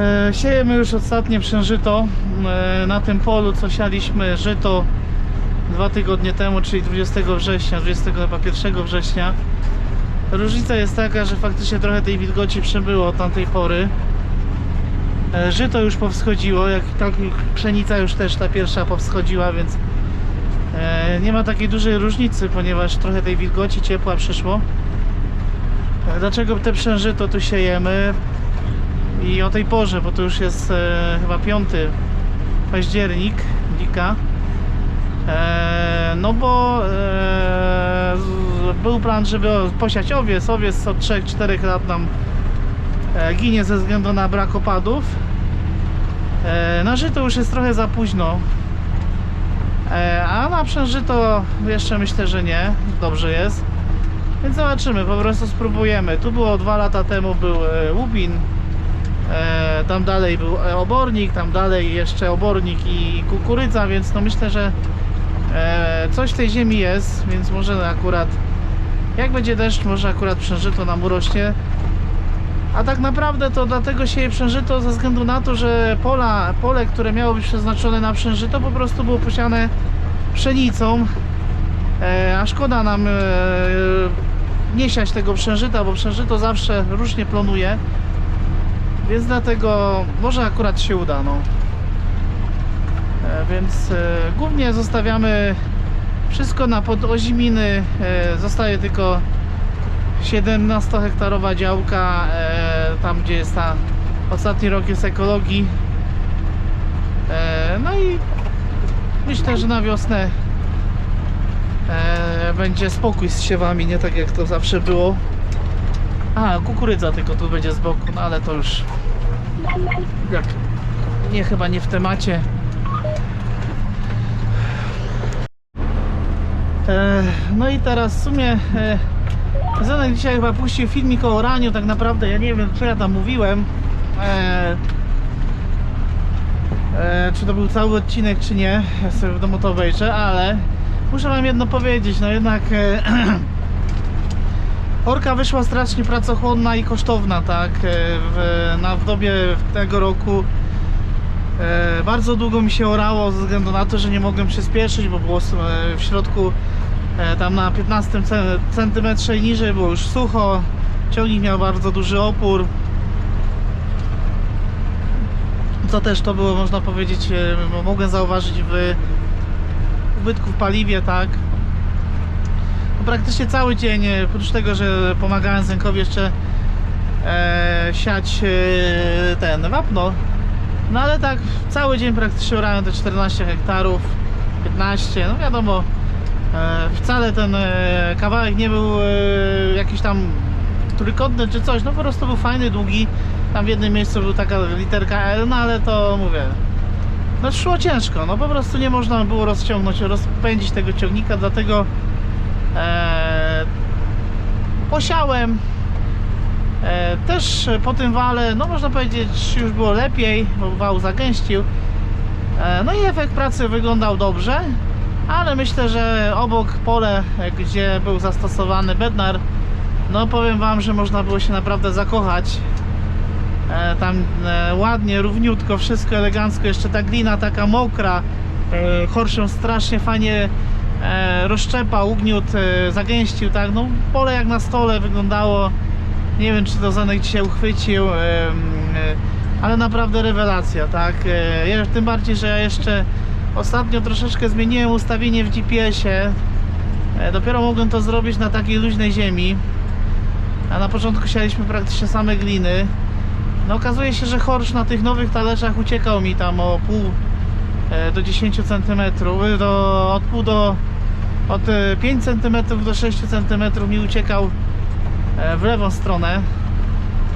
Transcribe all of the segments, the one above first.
E, siejemy już ostatnie przężyto e, na tym polu, co sialiśmy żyto dwa tygodnie temu, czyli 20 września, 21 września. Różnica jest taka, że faktycznie trochę tej wilgoci przybyło od tamtej pory. E, Żyto już powschodziło, jak tak pszenica już też ta pierwsza powschodziła, więc nie ma takiej dużej różnicy, ponieważ trochę tej wilgoci ciepła przyszło. Dlaczego te przężyto tu siejemy? I o tej porze, bo to już jest e, chyba 5 październik, dzika. E, no bo e, był plan, żeby posiać owiec. Owiec od 3-4 lat nam e, ginie ze względu na brak opadów. E, na żyto już jest trochę za późno. E, a na przężyto jeszcze myślę, że nie. Dobrze jest. Więc zobaczymy, po prostu spróbujemy. Tu było dwa lata temu był e, łubin. E, tam dalej był e, obornik, tam dalej jeszcze obornik i kukurydza, więc no myślę, że e, coś w tej ziemi jest, więc może akurat jak będzie deszcz, może akurat przężyto nam urośnie. A tak naprawdę to dlatego się przężyto ze względu na to, że pola, pole, które miało być przeznaczone na przężyto po prostu było posiane pszenicą. A szkoda nam nie siać tego przężyta, bo przężyto zawsze różnie plonuje. Więc dlatego może akurat się uda, no. E, Więc e, głównie zostawiamy wszystko na podoziminy. E, Zostaje tylko 17 hektarowa działka, tam gdzie jest ta ostatni rok jest ekologii. No i myślę, że na wiosnę będzie spokój z siewami, nie tak jak to zawsze było. A, kukurydza tylko tu będzie z boku, no ale to już nie chyba nie w temacie. E, no i teraz w sumie e, Zenek dzisiaj chyba puścił filmik o oraniu, tak naprawdę ja nie wiem co ja tam mówiłem. E, e, czy to był cały odcinek czy nie, ja sobie w domu to obejrzę, ale muszę wam jedno powiedzieć, no jednak e, Orka wyszła strasznie pracochłonna i kosztowna, tak, e, w, na, w dobie tego roku. E, bardzo długo mi się orało ze względu na to, że nie mogłem przyspieszyć, bo było e, w środku e, tam na 15 ce- centymetrze i niżej było już sucho, ciągnik miał bardzo duży opór, co też to było, można powiedzieć, e, mo- mogłem zauważyć w ubytku w paliwie, tak, praktycznie cały dzień, e, oprócz tego, że pomagałem Zenkowi jeszcze e, siać e, ten wapno, no ale tak cały dzień praktycznie orałem te 14 hektarów, 15, no wiadomo, e, wcale ten e, kawałek nie był e, jakiś tam trójkątny czy coś, no po prostu był fajny, długi, tam w jednym miejscu był taka literka L, no ale to mówię, no szło ciężko, no po prostu nie można było rozciągnąć, rozpędzić tego ciągnika, dlatego e, posiałem e, też po tym wale, no można powiedzieć już było lepiej, bo wał zagęścił. E, no i efekt pracy wyglądał dobrze ale myślę, że obok pole, gdzie był zastosowany bednar no powiem wam, że można było się naprawdę zakochać. E, tam e, ładnie, równiutko, wszystko elegancko, jeszcze ta glina taka mokra e, Horszem strasznie fajnie e, rozszczepał, ugniótł, e, zagęścił, tak, no pole jak na stole wyglądało. Nie wiem czy to Zanek dzisiaj uchwycił e, ale naprawdę rewelacja, tak, e, tym bardziej, że ja jeszcze ostatnio troszeczkę zmieniłem ustawienie w GPS-ie dopiero mogłem to zrobić na takiej luźnej ziemi. A na początku sialiśmy praktycznie same gliny. No okazuje się, że horsz na tych nowych talerzach uciekał mi tam o pół do 10 cm, do, od pół do od e, 5 cm do 6 cm mi uciekał e, w lewą stronę.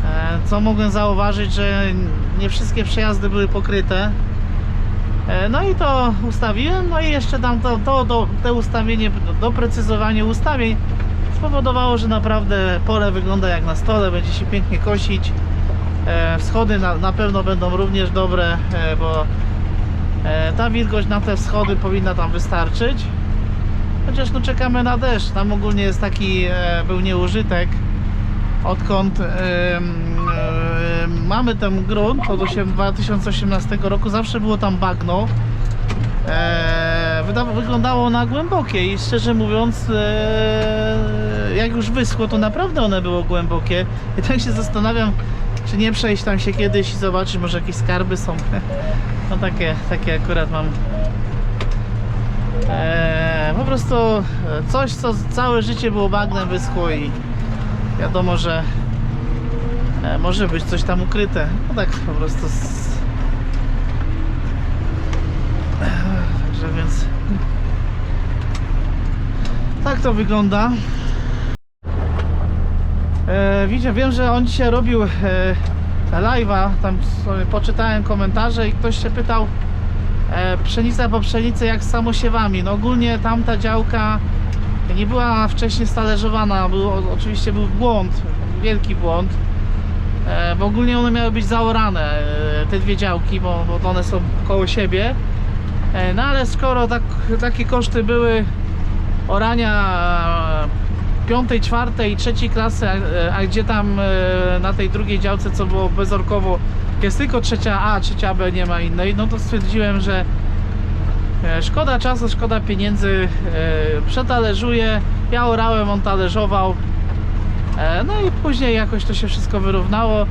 E, Co mogłem zauważyć, że nie wszystkie przejazdy były pokryte. E, No i to ustawiłem, no i jeszcze tam to, to, to te ustawienie, doprecyzowanie ustawień spowodowało, że naprawdę pole wygląda jak na stole, będzie się pięknie kosić. E, Wschody na, na pewno będą również dobre, e, bo e, ta wilgoć na te wschody powinna tam wystarczyć. Chociaż no czekamy na deszcz. Tam ogólnie jest taki, e, był nieużytek odkąd em, e, mamy ten grunt od osiem- 2018 roku, zawsze było tam bagno. E, wyglądało na głębokie i szczerze mówiąc, e, jak już wyschło, to naprawdę one było głębokie. I tak się zastanawiam, czy nie przejść tam się kiedyś i zobaczyć, może jakieś skarby są. No takie, takie akurat mam. Po prostu e, coś, co całe życie było bagnem, wyschło i wiadomo, że e, może być coś tam ukryte. No tak po prostu. Z... Także więc. Tak to wygląda. E, widzicie, wiem, że on dzisiaj robił e, live'a, tam sobie poczytałem komentarze i ktoś się pytał pszenica po pszenicy jak samosiewami. No ogólnie tamta działka nie była wcześniej stalerzowana, był, oczywiście był błąd, wielki błąd. E, bo ogólnie one miały być zaorane, e, te dwie działki, bo, bo one są koło siebie. E, no ale skoro tak, takie koszty były orania e, piątej, czwartej i trzeciej klasy, a, a gdzie tam e, na tej drugiej działce, co było bezorkowo, jest tylko trzecia A, trzecia B, nie ma innej, no to stwierdziłem, że e, szkoda czasu, szkoda pieniędzy, e, przetalezzuję, ja orałem, on talerzował, e, no i później jakoś to się wszystko wyrównało,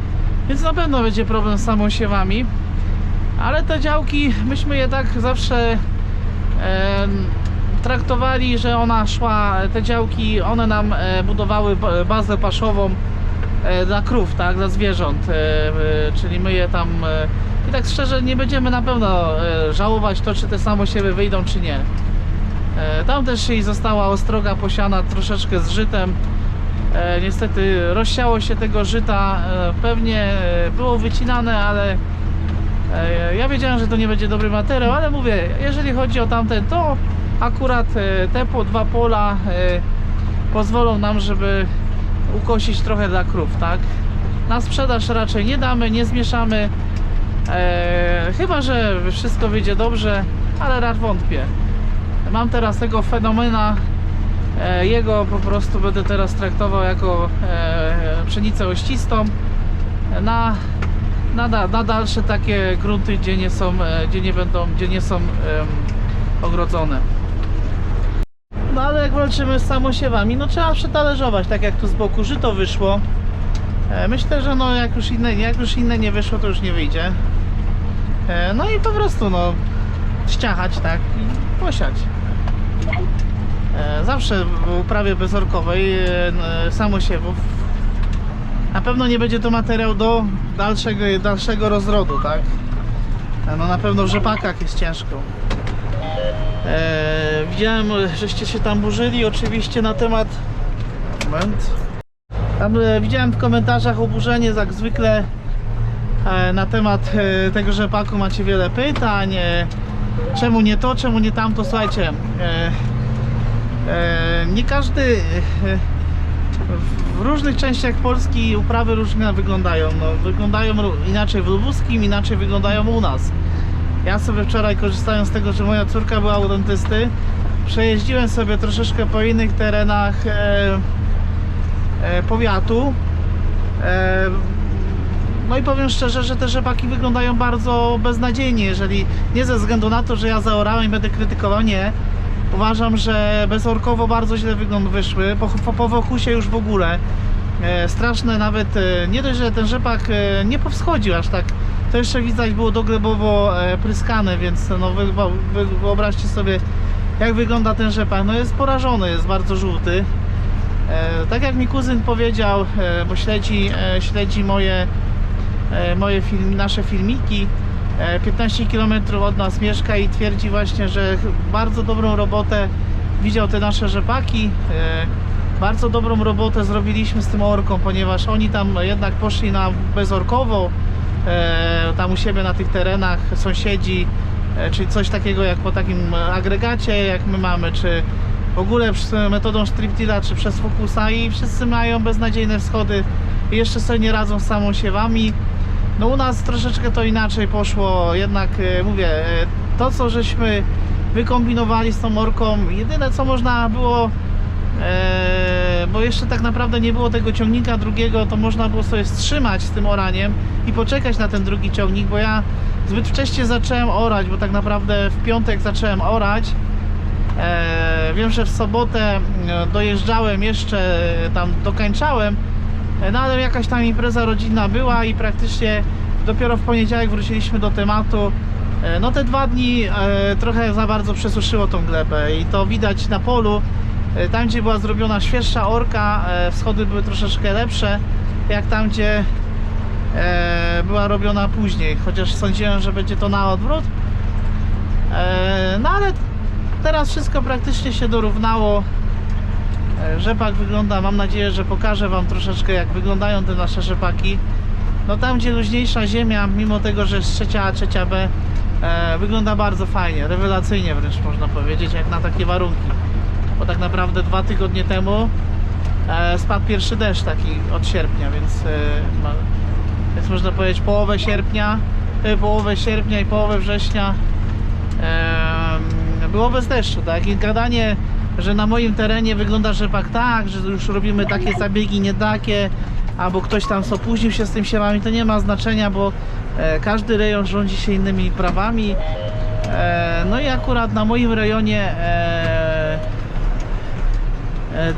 więc na pewno będzie problem z samosiewami, ale te działki, myśmy je tak zawsze traktowali, że ona szła, te działki, one nam budowały ba- bazę paszową dla krów, tak, dla zwierząt, e, e, czyli my je tam e, i tak szczerze nie będziemy na pewno e, żałować to, czy te samosiewy wyjdą, czy nie. E, Tam też jej została ostroga posiana troszeczkę z żytem. E, Niestety rozsiało się tego żyta, e, pewnie e, było wycinane, ale E, Ja wiedziałem, że to nie będzie dobry materiał, ale mówię, jeżeli chodzi o tamten, to akurat e, te po dwa pola e, pozwolą nam, żeby ukosić trochę dla krów, tak? Na sprzedaż raczej nie damy, nie zmieszamy. E, chyba, że wszystko wyjdzie dobrze, ale raczej wątpię. Mam teraz tego fenomena. E, jego po prostu będę teraz traktował jako e, pszenicę ościstą. Na na, na dalsze takie grunty, gdzie nie są, e, gdzie nie będą, gdzie nie są em, ogrodzone. No ale jak walczymy z samosiewami, no trzeba przetalerzować, tak jak tu z boku żyto wyszło. E, Myślę, że no jak już inne, jak już inne nie wyszło, to już nie wyjdzie. E, No i po prostu no ściachać, tak i posiać. E, Zawsze w uprawie bezorkowej samosiewów na pewno nie będzie to materiał do dalszego, dalszego rozrodu, tak? No na pewno w rzepakach jest ciężko. Eee, widziałem, żeście się tam burzyli oczywiście na temat... Moment. Tam e, widziałem w komentarzach oburzenie, jak zwykle e, na temat e, tego rzepaku macie wiele pytań. E, czemu nie to, czemu nie tamto? Słuchajcie, e, e, nie każdy... E, w różnych częściach Polski uprawy różnie wyglądają. No, wyglądają inaczej w Lubuskim, inaczej wyglądają u nas. Ja sobie wczoraj korzystając z tego, że moja córka była u dentysty, przejeździłem sobie troszeczkę po innych terenach e, e, powiatu. E, no i powiem szczerze, że te rzepaki wyglądają bardzo beznadziejnie, jeżeli nie ze względu na to, że ja zaorałem i będę krytykował, nie. Uważam, że bezorkowo bardzo źle wygląd wyszły, po, po, po wokusie już w ogóle. E, straszne nawet, e, nie dość, że ten rzepak e, nie powschodził aż tak, to jeszcze widać było doglebowo e, pryskane, więc no wy, wy, wyobraźcie sobie jak wygląda ten rzepak. No jest porażony, jest bardzo żółty. E, tak jak mi kuzyn powiedział, e, bo śledzi, e, śledzi moje, e, moje film, nasze filmiki, e, 15 km od nas mieszka i twierdzi właśnie, że bardzo dobrą robotę widział te nasze rzepaki. e, Bardzo dobrą robotę zrobiliśmy z tym orką, ponieważ oni tam jednak poszli na bezorkowo, e, tam u siebie na tych terenach sąsiedzi, e, czyli coś takiego jak po takim agregacie, jak my mamy, czy w ogóle metodą striptila, czy przez fokusa i wszyscy mają beznadziejne wschody i jeszcze sobie nie radzą z samosiewami. No u nas troszeczkę to inaczej poszło, jednak e, mówię, e, to co żeśmy wykombinowali z tą orką, jedyne co można było e, e, bo jeszcze tak naprawdę nie było tego ciągnika drugiego, to można było sobie wstrzymać z tym oraniem i poczekać na ten drugi ciągnik, bo ja zbyt wcześnie zacząłem orać, bo tak naprawdę w piątek zacząłem orać. E, wiem, że w sobotę e, dojeżdżałem jeszcze, e, tam dokańczałem, no ale jakaś tam impreza rodzinna była i praktycznie dopiero w poniedziałek wróciliśmy do tematu. No te dwa dni trochę za bardzo przesuszyło tą glebę i to widać na polu. E, Tam gdzie była zrobiona świeższa orka, e, wschody były troszeczkę lepsze, jak tam gdzie e, była robiona później, chociaż sądziłem, że będzie to na odwrót. No ale teraz wszystko praktycznie się dorównało. Rzepak wygląda, mam nadzieję, że pokażę Wam troszeczkę jak wyglądają te nasze rzepaki. No tam gdzie luźniejsza ziemia, mimo tego, że jest trzecia A, trzecia B, wygląda bardzo fajnie, rewelacyjnie wręcz można powiedzieć, jak na takie warunki. Bo tak naprawdę dwa tygodnie temu e, spadł pierwszy deszcz taki od sierpnia, więc, e, więc można powiedzieć połowę sierpnia, e, połowę sierpnia i połowę września było bez deszczu, tak? I gadanie, że na moim terenie wygląda rzepak tak, że już robimy takie zabiegi, nie takie, albo ktoś tam opóźnił się z tym siewami, to nie ma znaczenia, bo każdy rejon rządzi się innymi prawami. No i akurat na moim rejonie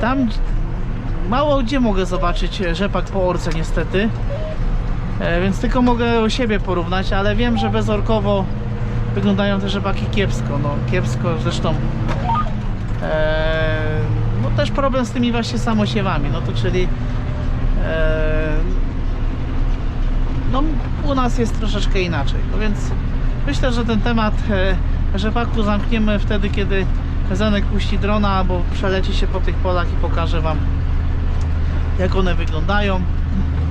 tam mało gdzie mogę zobaczyć rzepak po orce niestety. E, więc tylko mogę o siebie porównać, ale wiem, że bezorkowo wyglądają te rzepaki kiepsko, no kiepsko zresztą e, no też problem z tymi właśnie samosiewami, no to czyli e, no u nas jest troszeczkę inaczej, no więc myślę, że ten temat e, rzepaku zamkniemy wtedy, kiedy Zenek puści drona albo przeleci się po tych polach i pokaże Wam jak one wyglądają.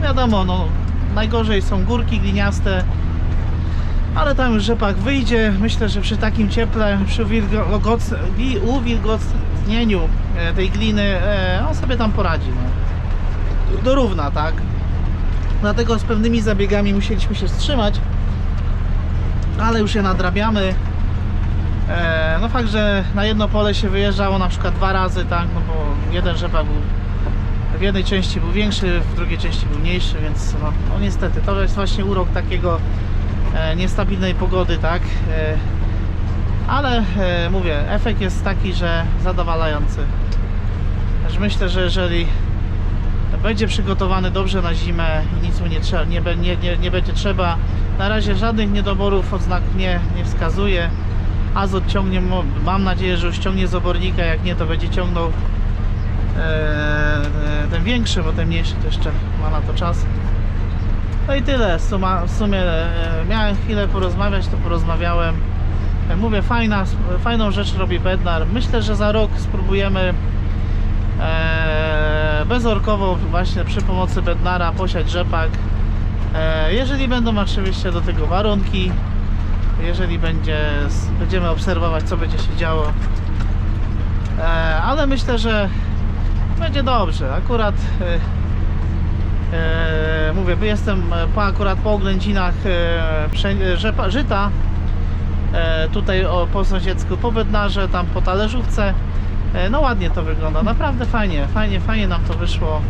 Wiadomo, no najgorzej są górki gliniaste, ale tam już rzepak wyjdzie. Myślę, że przy takim cieple, przy uwilgotnieniu e, tej gliny, e, on sobie tam poradzi. No. Dorówna, tak? Dlatego z pewnymi zabiegami musieliśmy się wstrzymać, ale już je nadrabiamy. E, No fakt, że na jedno pole się wyjeżdżało na przykład dwa razy, tak? No bo jeden rzepak był w jednej części był większy, w drugiej części był mniejszy, więc no, no niestety to jest właśnie urok takiego e, niestabilnej pogody, tak? E, ale e, mówię, efekt jest taki, że zadowalający. Też myślę, że jeżeli będzie przygotowany dobrze na zimę i nic mu nie, trzeba, nie, nie, nie, nie będzie trzeba, na razie żadnych niedoborów odznak nie, nie wskazuje. Azot ciągnie, mam nadzieję, że już ciągnie z obornika, jak nie to będzie ciągnął e, e, ten większy, bo ten mniejszy to jeszcze ma na to czas. No i tyle. Suma, w sumie e, miałem chwilę porozmawiać, to porozmawiałem. Mówię, fajna, fajną rzecz robi Bednar. Myślę, że za rok spróbujemy bezorkowo właśnie przy pomocy Bednara posiać rzepak. Jeżeli będą oczywiście do tego warunki, jeżeli będzie, będziemy obserwować co będzie się działo. E, ale myślę, że będzie dobrze. Akurat e, e, mówię, jestem po, akurat po oględzinach żyta. Tutaj o, po sąsiedzku, po Bednarze, tam po talerzówce. No ładnie to wygląda, naprawdę fajnie, fajnie, fajnie nam to wyszło.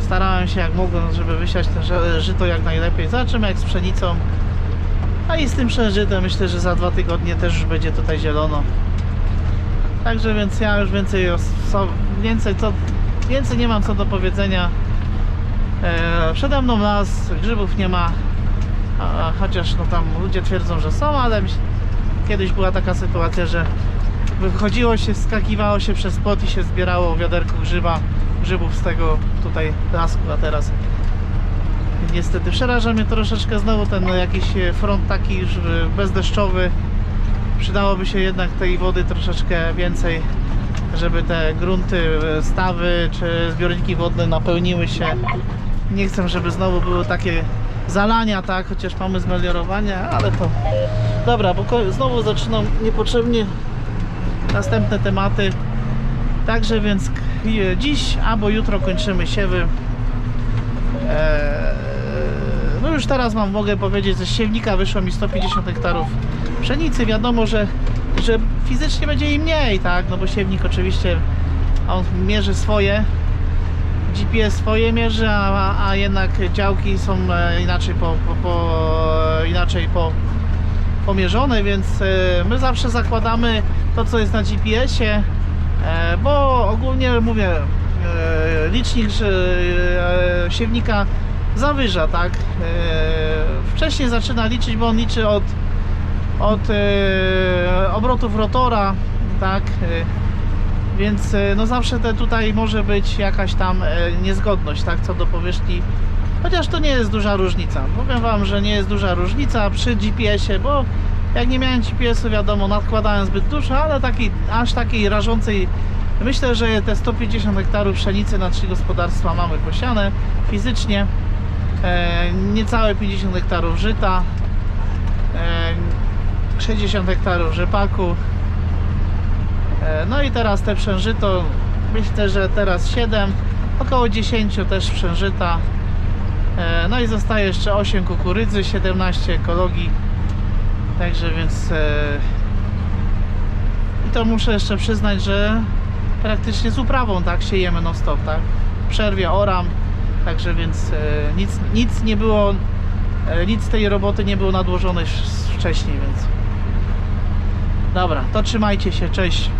Starałem się jak mogłem, żeby wysiać to ży- żyto jak najlepiej. Zobaczymy jak z pszenicą. A i z tym przeżytem myślę, że za dwa tygodnie też już będzie tutaj zielono. Także więc ja już więcej, więcej, co, więcej nie mam co do powiedzenia. E, przede mną las, grzybów nie ma. A, chociaż no tam ludzie twierdzą, że są, ale kiedyś była taka sytuacja, że wychodziło się, skakiwało się przez płot i się zbierało wiaderko grzyba, grzybów z tego tutaj lasku, a teraz niestety przeraża mnie troszeczkę znowu ten jakiś front taki już e, bezdeszczowy. Przydałoby się jednak tej wody troszeczkę więcej, żeby te grunty, e, stawy czy zbiorniki wodne napełniły się. Nie chcę, żeby znowu były takie zalania, tak, chociaż mamy zmeliorowanie, ale to dobra, bo znowu zaczynam niepotrzebnie następne tematy. Także więc dziś albo jutro kończymy siewy. Eee, no już teraz mam, mogę powiedzieć, ze siewnika wyszło mi 150 hektarów pszenicy. Wiadomo, że, że fizycznie będzie i mniej, tak? No bo siewnik oczywiście on mierzy swoje. GPS swoje mierzy, a, a jednak działki są e, inaczej po, po, po, inaczej po, pomierzone, więc e, my zawsze zakładamy to, co jest na GPS-ie, e, bo ogólnie mówię, licznik siewnika zawyża, tak? E, Wcześniej zaczyna liczyć, bo on liczy od, od e, obrotów rotora, tak? E, Więc no zawsze te tutaj może być jakaś tam niezgodność, tak? Co do powierzchni Chociaż to nie jest duża różnica. Powiem Wam, że nie jest duża różnica przy GPS-ie, bo jak nie miałem GPS-u, wiadomo, nadkładałem zbyt dużo, ale takiej, aż takiej rażącej. Myślę, że te 150 hektarów pszenicy na trzy gospodarstwa mamy posiane fizycznie. E, niecałe 50 hektarów żyta, e, 60 hektarów rzepaku. E, no i teraz te przężyto, myślę, że teraz 7, około 10 też przężyta. E, No i zostaje jeszcze 8 kukurydzy, 17 ekologii. Także więc e, i to muszę jeszcze przyznać, że praktycznie z uprawą tak siejemy non stop, tak? Przerwie oram. Także więc e, nic, nic nie było e, nic tej roboty nie było nadłożone wcześniej, więc Dobra, to trzymajcie się, cześć.